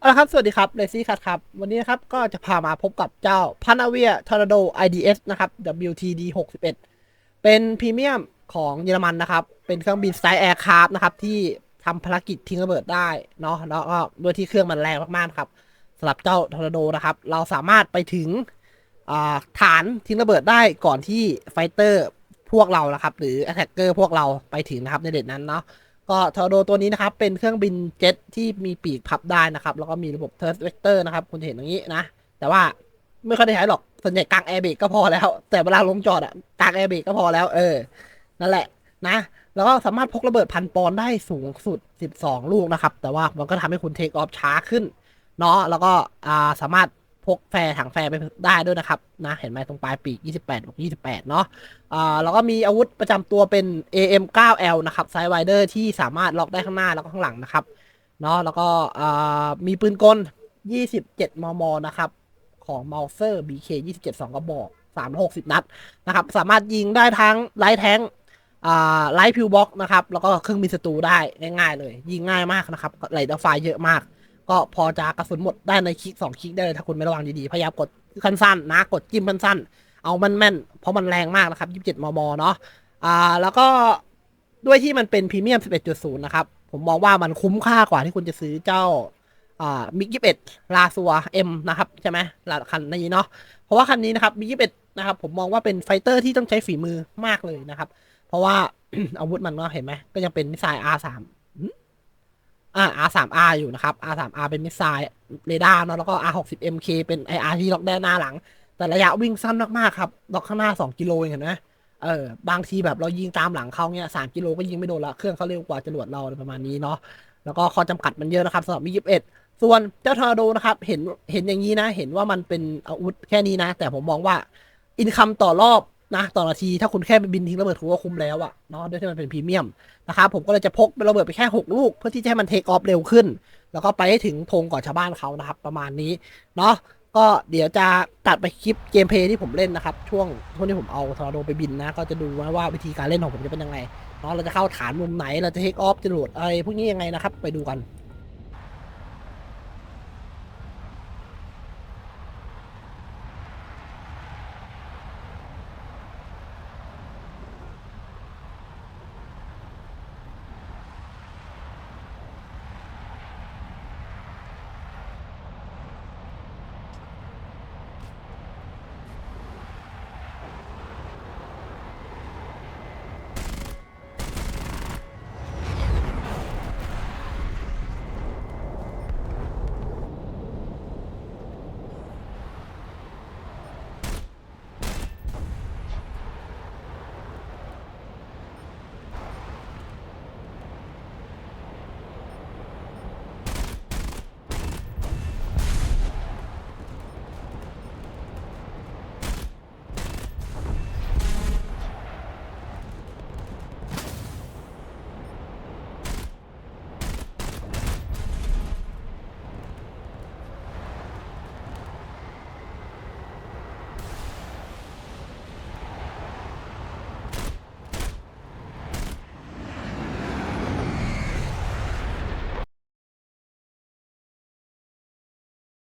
เอาละครับ สวัสดีครับเลซี่คัทครับ วันนี้นะครับ ก็จะพามาพบกับเจ้าพันาเวียทอร์นาโด IDS นะครับ WTD 61เป็นพรีเมียมของเยอรมันนะครับ เป็นเครื่องบินสไตล์แอร์คราฟนะครับ ที่ทำภารกิจทิ้งระเบิดได้เนาะแล้วก็ด้วยที่เครื่องมันแรงมากๆครับสำหรับเจ้าทอร์นาโดนะครับ เราสามารถไปถึงฐานทิ้งระเบิดได้ก่อนที่ไฟเตอร์พวกเรานะครับ หรือแอ t แทกเกอร์พวกเราไปถึงนะครับในเด็ดนั้นเนาะ ก็ทอร์โดตัวนี้นะครับ เป็นเครื่องบินเจ็ตที่มีปีกพับได้นะครับ แล้วก็มีระบบเทอร์สเวกเตอร์นะครับ คุณจะเห็นอย่างนี้นะ แต่ว่าไม่ค่อยได้ใช้หรอกส่วนใหญ่กางแอร์เบรกก็พอแล้ว แต่เวลาลงจอดอะกางแอร์เบรกก็พอแล้ว เออ นั่นแหละนะ แล้วก็สามารถพกระเบิดพันปอนได้สูงสุด 12 ลูกนะครับ แต่ว่ามันก็ทำให้คุณเทคออฟช้าขึ้นเนาะแล้วก็อ่าสามารถ พกแฟร์ถังแฟร์ไปได้ด้วยนะครับนะเห็นไหมตรงปลายปีก 28บวก28 เนาะอ่าแล้วก็มีอาวุธประจำตัวเป็น AM 9L นะครับไซไวเดอร์ที่สามารถล็อกได้ข้างหน้าแล้วก็ข้างหลังนะครับเนาะแล้วก็อ่ามีปืนกล 27 มม นะครับ ของม m o u s e r BK 27 2 กระบอก 360 นัดนะครับ สามารถยิงได้ทั้งไลท์แทงไลท์พิวบ็อกนะครับ แล้วก็เครื่องบินศัตรูได้ง่ายๆเลย ยิงง่ายมากนะครับไหลดอร์ไฟเยอะมาก ก็พอจะกระสุนหมดได้ในคลิก2คลิกได้เลยถ้าคุณไม่ระวังดีๆ พยายามกดขั้นสั้นนะกดจิ้มขั้นสั้น เอามันแม่นๆเพราะมันแรงมากนะครับ27มม เนาะอ่าแล้วก็ด้วยที่มันเป็นพรีเมียม 11.0 นะครับ ผมมองว่ามันคุ้มค่ากว่าที่คุณจะซื้อเจ้าอ่ามิก21ลาซัว M นะครับ ใช่ไหมลาคันนี้เนาะเพราะว่าคันนี้นะครับมิก21นะครับ ผมมองว่าเป็นไฟเตอร์ที่ต้องใช้ฝีมือมากเลยนะครับ เพราะว่าอาวุธมันก็เห็นไหมก็ยังเป็นมิสไซล์ R3 อ่า R3R อยู่นะครับ R3R เป็นมิสไซล์เรดาร์เนาะแล้วก็ R60MK เป็น IR ที่ล็อกได้หน้าหลัง แต่ระยะวิ่งสั้นมากๆครับล็อกข้างหน้า 2 กิโลเองเห็นไหมเออบางทีแบบเรายิงตามหลังเขาเนี่ยสามกิโลก็ยิงไม่โดนละเครื่องเขาเร็วกว่าจรวดเราประมาณนี้เนาะแล้วก็ข้อจำกัดมันเยอะนะครับสำหรับมิ21ส่วนเจ้าทอร์นาโดนะครับเห็นเห็นอย่างนี้นะ เห็นว่ามันเป็นอาวุธแค่นี้นะ แต่ผมมองว่าอินคัมต่อรอบ นะต่อนาทีถ้าคุณแค่บินทิ้งระเบิดถือว่าคุ้มแล้วอะเนาะด้วยที่มันเป็นพรีเมียมนะครับผมก็เลยจะพกเป็นระเบิดไปแค่ 6 ลูก เพื่อที่จะให้มันเทคออฟเร็วขึ้น แล้วก็ไปให้ถึงธงก่อนชาวบ้านเขานะครับ ประมาณนี้เนาะก็เดี๋ยวจะตัดไปคลิปเกมเพย์ที่ผมเล่นนะครับ ช่วงช่วงที่ผมเอาทอร์โดไปบินนะ ก็จะดูว่าว่าวิธีการเล่นของผมจะเป็นยังไงเนาะเราจะเข้าฐานมุมไหนเราจะเทคออฟจรวดอะไรพวกนี้ยังไงนะครับไปดูกัน